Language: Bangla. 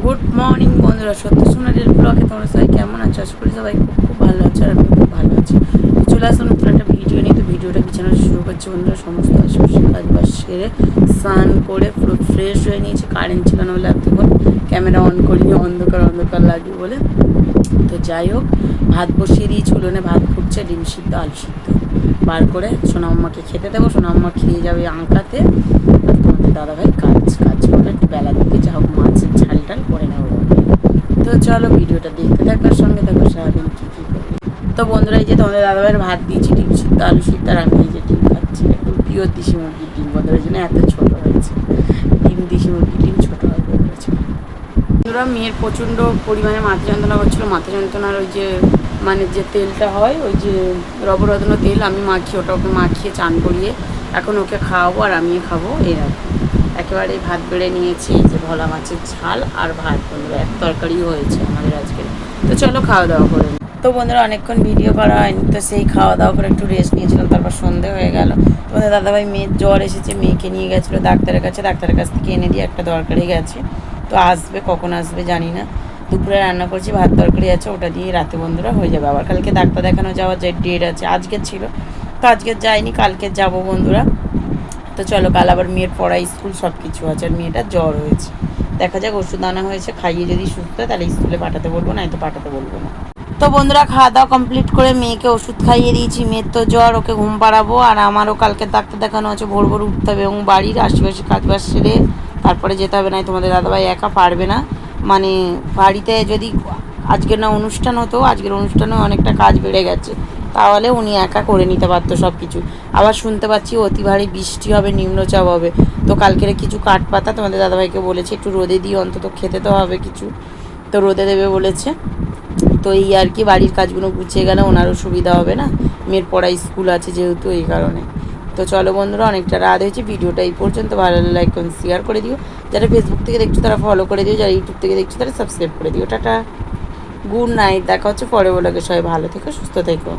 গুড মর্নিং বন্ধুরা। সত্য সোনারের ব্লগে তোমরা সবাই কেমন আছো? আশা করি সবাই খুব ভালো আছো আর খুব ভালো আছি। চলে আসলাম নতুন একটা ভিডিও নিয়ে। তো ভিডিওটা বিছানা শুরু করছি বন্ধুরা, সমস্ত আশেপাশে কাজ সেরে স্নান করে পুরো ফ্রেশ হয়ে নিয়েছি। কারেন্ট ছিল না বলে এতক্ষণ ক্যামেরা অন করিনি, অন্ধকার অন্ধকার লাগবে বলে। তো যাই হোক, ভাত বসিয়ে দিয়েছি উলোনে ভাত ফুটছে, ডিম সিদ্ধ, আলু সিদ্ধ। বার করে সোনা আম্মাকে খেতে দেবো। সোনা আম্মা খেয়ে যাবে আঁকাতে আর তোমাদের দাদাভাই কাজ কাজ করে একটু বেলা দিকে যা হোক মাছের ঝাল টাল করে নেব তো চলো ভিডিওটা দেখতে থাকার সঙ্গে থাকো, সারাদিন কী কী করবে। তো বন্ধুরা, এই যে তোমাদের দাদাভাইয়ের ভাত দিয়েছি, ডিম সিদ্ধ, আলু সিদ্ধ আর আমি এই যে ডিম খাচ্ছি। একদম পিওর দেশি মুরগির ডিম, বন্ধুরা জন্য এত ছোটো হয়েছে। ডিম, দেশি মুরগির ডিম ছোটো হবে বলেছে বন্ধুরা, মেয়ের প্রচণ্ড পরিমাণে মাথা যন্ত্রণা করছিল। মাথা যন্ত্রণার ওই যে মানে যে তেলটা হয়, ওই যে রবরত্ন তেল, আমি মাখিয়ে ওটা ওকে মাখিয়ে চান করিয়ে এখন ওকে খাওয়াবো আর আমিও খাব এরকম একেবারে ভাত বেড়ে নিয়েছি যে ভোলা মাছের ঝাল আর ভাত, বন্ধুরা, এক তরকারিও হয়েছে আমাদের আজকে তো চলো খাওয়া দাওয়া করে তো বন্ধুরা, অনেকক্ষণ ভিডিও করা হয়নি, তো সেই খাওয়া দাওয়া করে একটু রেস্ট নিয়েছিলাম, তারপর সন্ধে হয়ে গেল। তোমাদের দাদাভাই মেয়ের জ্বর এসেছে, মেয়েকে নিয়ে গেছিল ডাক্তারের কাছে, ডাক্তারের কাছ থেকে এনে দিয়ে একটা দরকারি গেছে। তো আসবে, কখন আসবে জানি না। দুপুরে রান্না করছি, ভাত তরকারি আছে, ওটা দিয়ে রাতে বন্ধুরা হয়ে যাবে। আবার কালকে ডাক্তার দেখানো যাওয়ার যে ডেট আছে, আজকে ছিল। তো আজকে যাইনি, কালকে যাব বন্ধুরা। তো চলো, কাল আবার মেয়ের পড়া স্কুল সব কিছু আছে, আর মেয়েটার জ্বর হয়েছে। দেখা যাক, ওষুধ আনা হয়েছে, খাইয়ে যদি সুস্থ হয়, তাহলে স্কুলে পাঠাতে বলব, না তো পাঠাতে বলব না। তো বন্ধুরা, খাওয়া দাওয়া কমপ্লিট করে মেয়েকে ওষুধ খাইয়ে দিয়েছি। মেয়ের তো জ্বর, ওকে ঘুম পাড়াবো, আর আমারও কালকে ডাক্তার দেখানো আছে, ভোর ভোর উঠতে হবে এবং বাড়ির আশেপাশে কাজ বাজ সেরে তারপরে যেতে হবে না তোমাদের দাদাভাই একা পারবে না। মানে বাড়িতে যদি আজকের না অনুষ্ঠান হতো, আজকের অনুষ্ঠানে অনেকটা কাজ বেড়ে গেছে। তাহলে উনি একা করে নিতে পারতো সব কিছু আবার শুনতে পাচ্ছি অতি ভারী বৃষ্টি হবে, নিম্নচাপ হবে। তো কালকের কিছু কাঠ পাতা তোমাদের দাদাভাইকে বলেছে, একটু রোদে দিয়ে অন্তত খেতে তো হবে কিছু। তো রোদে দেবে বলেছে। তো এই আর কি, বাড়ির কাজগুলো গুছিয়ে গেলে ওনারও সুবিধা হবে না। মেয়ের পড়া স্কুল আছে যেহেতু এই কারণে। তো চলো বন্ধুরা, অনেকটা রাত হয়েছে। ভিডিওটা এই পর্যন্ত। ভালো লাইক শেয়ার করে দিও। যারা ফেসবুক থেকে দেখছ, তারা ফলো করে দিও। যারা ইউটিউব থেকে দেখছ, তারা সাবস্ক্রাইব করে দিও। টাটা। গুড নাইট দেখা হচ্ছে পরে বলে সবাই ভালো থেকো সুস্থ থেকো।